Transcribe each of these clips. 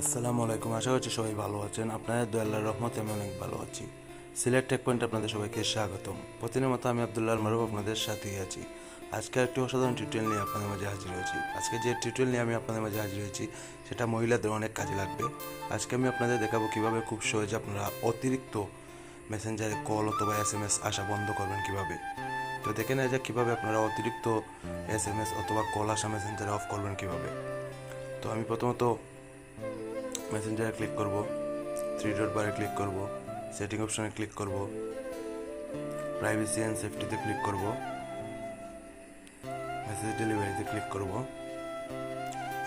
আসসালামু আলাইকুম। আশা করছি সবাই ভালো আছেন। আপনাদের দয়াল্লার রহমতে আমি অনেক ভালো আছি। সিলেট টেক পয়েন্ট আপনাদের সবাইকে স্বাগতম। প্রতিদিনের মতো আমি আবদুল্লাহ মারুফ আপনাদের সাথেই আছি। আজকে একটি অসাধারণ টিউটোরিয়াল নিয়ে আপনাদের মাঝে হাজির হয়েছি। আজকে যে টিউটোরিয়াল নিয়ে আমি আপনাদের মাঝে হাজির হয়েছি, সেটা মহিলাদের অনেক কাজে লাগবে। আজকে আমি আপনাদের দেখাবো কীভাবে খুব সহজে আপনারা অতিরিক্ত মেসেঞ্জারে কল অথবা এস এম এস আসা বন্ধ করবেন কীভাবে? তো দেখে নেয় যে কীভাবে আপনারা অতিরিক্ত এস এম এস অথবা কল আসা মেসেঞ্জারে অফ করবেন কীভাবে। তো আমি প্রথমত মেসেঞ্জারে ক্লিক করব থ্রি ডট বারে ক্লিক করব সেটিং অপশনে ক্লিক করব প্রাইভেসি অ্যান্ড সেফটিতে ক্লিক করব মেসেজ ডেলিভারিতে ক্লিক করব।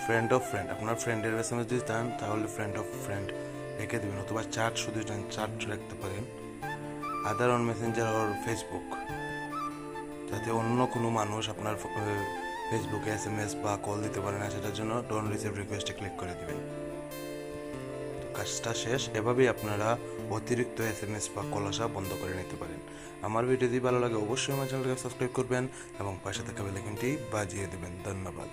ফ্রেন্ড অফ ফ্রেন্ড আপনার ফ্রেন্ডের এস এম এস যদি চান, তাহলে ফ্রেন্ড অফ ফ্রেন্ড রেখে দেবেন অথবা চার্ট শুধু চান চার্ট রাখতে পারেন। Other on Messenger or Facebook যাতে অন্য কোনো মানুষ আপনার ফেসবুকে এস এম এস বা কল দিতে পারে না, সেটার জন্য ডোন্ট রিসিভ রিকোয়েস্টে ক্লিক করে দেবেন। কাজটা শেষ। এভাবেই আপনারা অতিরিক্ত এস এম এস বা কল আসা বন্ধ করে নিতে পারেন। আমার ভিডিও যদি ভালো লাগে, অবশ্যই আমার চ্যানেলকে সাবস্ক্রাইব করবেন এবং পাশে থাকা বেলাইকনটি বাজিয়ে দেবেন। ধন্যবাদ।